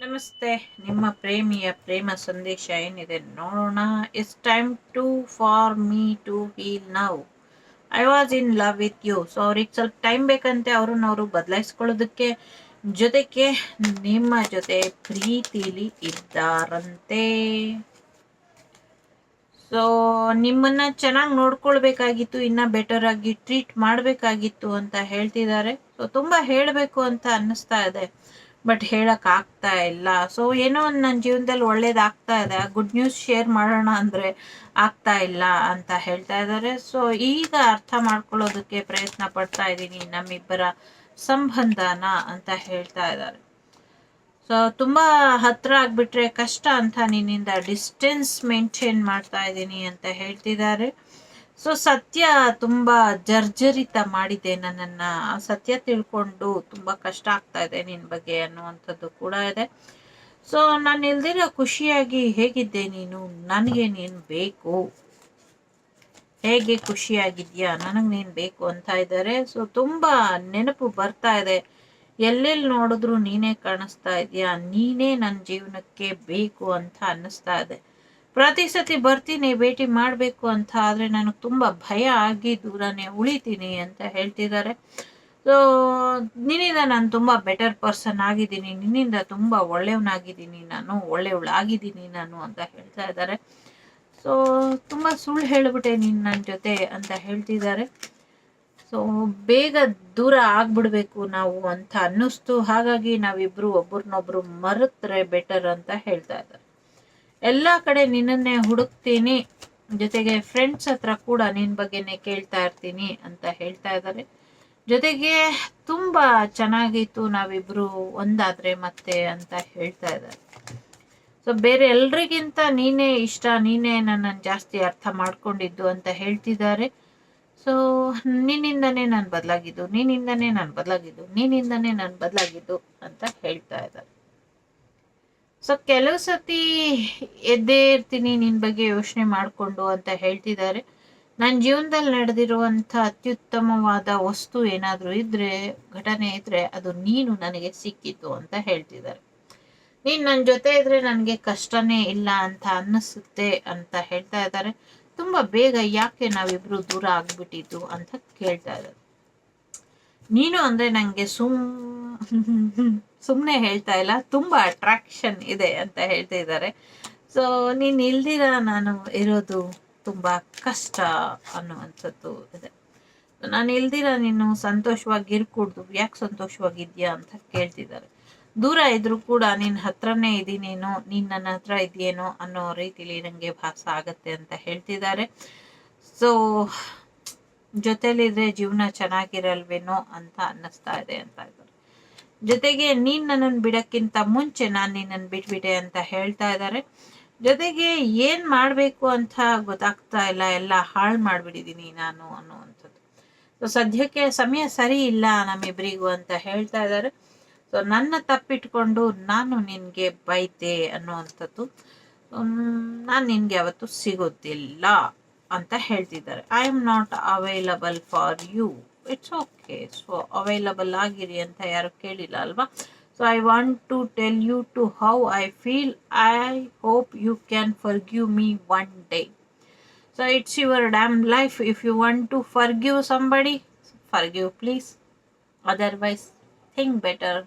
ನಮಸ್ತೆ. ನಿಮ್ಮ ಪ್ರೇಮಿಯ ಪ್ರೇಮ ಸಂದೇಶ ಏನಿದೆ ನೋಡೋಣ. It's time to for me to heal now I was in love with you so ಅವ್ರಿಗೆ ಸ್ವಲ್ಪ ಟೈಮ್ ಬೇಕಂತೆ ಅವ್ರನ್ನ ಅವರು ಬದಲಾಯಿಸ್ಕೊಳ್ಳೋದಕ್ಕೆ. ಜೊತೆಗೆ ನಿಮ್ಮ ಜೊತೆ ಪ್ರೀತಿಲಿ ಇದ್ದಾರಂತೆ. ಸೊ ನಿಮ್ಮನ್ನ ಚೆನ್ನಾಗಿ ನೋಡ್ಕೊಳ್ಬೇಕಾಗಿತ್ತು, ಇನ್ನ ಬೆಟರ್ ಆಗಿ ಟ್ರೀಟ್ ಮಾಡಬೇಕಾಗಿತ್ತು ಅಂತ ಹೇಳ್ತಿದ್ದಾರೆ. ಸೊ ತುಂಬಾ ಹೇಳಬೇಕು ಅಂತ ಅನ್ನಿಸ್ತಾ ಇದೆ. ಬಟ್ ಆಗ್ತಾ ಇಲ್ಲ. ಸೊ ಏನೋ ಒಂದು ನನ್ನ ಜೀವನದಲ್ಲಿ ಒಳ್ಳೇದಾಗ್ತಾ ಇದೆ. ಗುಡ್ ನ್ಯೂಸ್ ಶೇರ್ ಮಾಡೋಣ ಅಂದ್ರೆ ಆಗ್ತಾ ಇಲ್ಲ ಅಂತ ಹೇಳ್ತಾ ಇದ್ದಾರೆ. ಸೊ ಈಗ ಅರ್ಥ ಮಾಡ್ಕೊಳ್ಳೋದಕ್ಕೆ ಪ್ರಯತ್ನ ಪಡ್ತಾ ಇದ್ದೀನಿ ನಮ್ಮಿಬ್ಬರ ಸಂಬಂಧನ ಅಂತ ಹೇಳ್ತಾ ಇದ್ದಾರೆ. ಸೊ ತುಂಬ ಹತ್ರ ಆಗ್ಬಿಟ್ರೆ ಕಷ್ಟ ಅಂತ ನಿನ್ನಿಂದ ಡಿಸ್ಟೆನ್ಸ್ ಮೇಂಟೈನ್ ಮಾಡ್ತಾ ಇದ್ದೀನಿ ಅಂತ ಹೇಳ್ತಿದ್ದಾರೆ. ಸೊ ಸತ್ಯ ತುಂಬ ಜರ್ಜರಿತ ಮಾಡಿದೆ ನನ್ನನ್ನು. ಸತ್ಯ ತಿಳ್ಕೊಂಡು ತುಂಬ ಕಷ್ಟ ಆಗ್ತಾ ಇದೆ ನಿನ್ನ ಬಗ್ಗೆ ಅನ್ನುವಂಥದ್ದು ಕೂಡ ಇದೆ. ಸೊ ನಾನು ಇಲ್ದಿರೋ ಖುಷಿಯಾಗಿ ಹೇಗಿದ್ದೆ ನೀನು? ನನಗೆ ನೀನು ಬೇಕು. ಹೇಗೆ ಖುಷಿಯಾಗಿದ್ಯಾ? ನನಗೆ ನೀನು ಬೇಕು ಅಂತ ಇದ್ದಾರೆ ಸೊ ತುಂಬ ನೆನಪು ಬರ್ತಾ ಇದೆ. ಎಲ್ಲೆಲ್ಲಿ ನೋಡಿದ್ರು ನೀನೇ ಕಾಣಿಸ್ತಾ ಇದೆಯಾ? ನೀನೇ ನನ್ನ ಜೀವನಕ್ಕೆ ಬೇಕು ಅಂತ ಅನ್ನಿಸ್ತಾ ಇದೆ. ಪ್ರತಿ ಸತಿ ಬರ್ತೀನಿ, ಭೇಟಿ ಮಾಡಬೇಕು ಅಂತ ಆದರೆ ನನಗೆ ತುಂಬ ಭಯ ಆಗಿ ದೂರನೇ ಉಳಿತೀನಿ ಅಂತ ಹೇಳ್ತಿದ್ದಾರೆ. ಸೊ ನಿನ್ನಿಂದ ನಾನು ತುಂಬ ಬೆಟರ್ ಪರ್ಸನ್ ಆಗಿದ್ದೀನಿ, ನಿನ್ನಿಂದ ತುಂಬ ಒಳ್ಳೆಯವನಾಗಿದ್ದೀನಿ, ನಾನು ಒಳ್ಳೆಯವಳಾಗಿದ್ದೀನಿ ನಾನು ಅಂತ ಹೇಳ್ತಾ ಇದ್ದಾರೆ. ಸೊ ತುಂಬ ಸುಳ್ಳು ಹೇಳಿಬಿಟ್ಟೆ ನೀನು ನನ್ನ ಜೊತೆ ಅಂತ ಹೇಳ್ತಿದ್ದಾರೆ. ಸೊ ಬೇಗ ದೂರ ಆಗ್ಬಿಡ್ಬೇಕು ನಾವು ಅಂತ ಅನ್ನಿಸ್ತು. ಹಾಗಾಗಿ ನಾವಿಬ್ರು ಒಬ್ರನ್ನೊಬ್ರು ಮರೆತ್ರೆ ಬೆಟರ್ ಅಂತ ಹೇಳ್ತಾ ಇದ್ದಾರೆ. ಎಲ್ಲ ಕಡೆ ನಿನ್ನನ್ನೇ ಹುಡುಕ್ತೀನಿ. ಜೊತೆಗೆ ಫ್ರೆಂಡ್ಸ್ ಹತ್ರ ಕೂಡ ನಿನ್ನ ಬಗ್ಗೆನೆ ಕೇಳ್ತಾ ಇರ್ತೀನಿ ಅಂತ ಹೇಳ್ತಾ ಇದ್ದಾರೆ. ಜೊತೆಗೆ ತುಂಬ ಚೆನ್ನಾಗಿತ್ತು ನಾವಿಬ್ರು ಒಂದಾದ್ರೆ ಮತ್ತೆ ಅಂತ ಹೇಳ್ತಾ ಇದ್ದಾರೆ. ಸೊ ಬೇರೆ ಎಲ್ರಿಗಿಂತ ನೀನೇ ಇಷ್ಟ, ನೀನೇ ನನ್ನನ್ನು ಜಾಸ್ತಿ ಅರ್ಥ ಮಾಡ್ಕೊಂಡಿದ್ದು ಅಂತ ಹೇಳ್ತಿದ್ದಾರೆ. ಸೊ ನಿನ್ನಿಂದನೇ ನಾನು ಬದಲಾಗಿದ್ದು, ನಿನ್ನಿಂದನೇ ನಾನು ಬದಲಾಗಿದ್ದು, ನಿನ್ನಿಂದನೇ ನಾನು ಬದಲಾಗಿದ್ದು ಅಂತ ಹೇಳ್ತಾ ಇದ್ದಾರೆ. ಸೊ ಕೆಲವು ಸತಿ ಎದ್ದೇ ಇರ್ತೀನಿ ನಿನ್ನ ಬಗ್ಗೆ ಯೋಚನೆ ಮಾಡಿಕೊಂಡು ಅಂತ ಹೇಳ್ತಿದ್ದಾರೆ. ನನ್ನ ಜೀವನದಲ್ಲಿ ನಡೆದಿರುವಂಥ ಅತ್ಯುತ್ತಮವಾದ ವಸ್ತು ಏನಾದರೂ ಇದ್ರೆ, ಘಟನೆ ಇದ್ರೆ ಅದು ನೀನು ನನಗೆ ಸಿಕ್ಕಿತು ಅಂತ ಹೇಳ್ತಿದ್ದಾರೆ. ನೀನು ನನ್ನ ಜೊತೆ ಇದ್ರೆ ನನಗೆ ಕಷ್ಟನೇ ಇಲ್ಲ ಅಂತ ಅನ್ನಿಸುತ್ತೆ ಅಂತ ಹೇಳ್ತಾ ಇದ್ದಾರೆ. ತುಂಬ ಬೇಗ ಯಾಕೆ ನಾವಿಬ್ರು ದೂರ ಆಗ್ಬಿಟ್ಟಿದ್ದು ಅಂತ ಕೇಳ್ತಾ ಇದ್ದಾರೆ. ನೀನು ಅಂದ್ರೆ ನನಗೆ ಸುಮ್ ಸುಮ್ಮನೆ ಹೇಳ್ತಾ ಇಲ್ಲ, ತುಂಬಾ ಅಟ್ರಾಕ್ಷನ್ ಇದೆ ಅಂತ ಹೇಳ್ತಾ ಇದ್ದಾರೆ. ಸೊ ನೀನು ಇಲ್ದಿರ ನಾನು ಇರೋದು ತುಂಬ ಕಷ್ಟ ಅನ್ನುವಂಥದ್ದು ಇದೆ. ನಾನು ಇಲ್ದಿರ ನೀನು ಸಂತೋಷವಾಗಿ ಇರ್ಕೂಡ್ದು, ಯಾಕೆ ಸಂತೋಷವಾಗಿದ್ಯಾ ಅಂತ ಕೇಳ್ತಿದ್ದಾರೆ. ದೂರ ಇದ್ರೂ ಕೂಡ ನಿನ್ನ ಹತ್ರನೇ ಇದ್ದೀನೇನೋ, ನೀನು ನನ್ನ ಹತ್ರ ಇದೆಯೇನೋ ಅನ್ನೋ ರೀತಿಲಿ ನನಗೆ ಭಾಸ ಆಗತ್ತೆ ಅಂತ ಹೇಳ್ತಿದ್ದಾರೆ. ಸೊ ಜೊತೆಲಿದ್ರೆ ಜೀವನ ಚೆನ್ನಾಗಿರಲ್ವೇನೋ ಅಂತ ಅನ್ನಿಸ್ತಾ ಇದೆ ಅಂತ ಇದ್ದಾರೆ ಜೊತೆಗೆ ನೀನ್ ನನ್ನನ್ನು ಬಿಡಕ್ಕಿಂತ ಮುಂಚೆ ನಾನು ನಿನ್ನನ್ನು ಬಿಟ್ಬಿಟ್ಟೆ ಅಂತ ಹೇಳ್ತಾ ಇದ್ದಾರೆ. ಜೊತೆಗೆ ಏನ್ ಮಾಡ್ಬೇಕು ಅಂತ ಗೊತ್ತಾಗ್ತಾ ಇಲ್ಲ, ಎಲ್ಲ ಹಾಳು ಮಾಡ್ಬಿಟ್ಟಿದೀನಿ ನಾನು ಅನ್ನುವಂಥದ್ದು. ಸೊ ಸದ್ಯಕ್ಕೆ ಸಮಯ ಸರಿ ಇಲ್ಲ ನಮ್ಮಿಬ್ಬರಿಗೂ ಅಂತ ಹೇಳ್ತಾ ಇದ್ದಾರೆ. ಸೊ ನನ್ನ ತಪ್ಪಿಟ್ಕೊಂಡು ನಾನು ನಿನ್ಗೆ ಬೈತೆ ಅನ್ನುವಂಥದ್ದು. ನಾನು ನಿನ್ಗೆ ಅವತ್ತು ಸಿಗೋದಿಲ್ಲ. ಅಂತ ಹೇಳ್ತಿದ್ದಾರೆ. I am not available for you it's okay so available ಆಗಿರಿ ಅಂತ ಯಾರು ಕೇಳಿಲ್ಲ ಅಲ್ವಾ? So I want to tell you to how I feel I hope you can forgive me one day so it's your damn life if you want to forgive somebody forgive please otherwise think better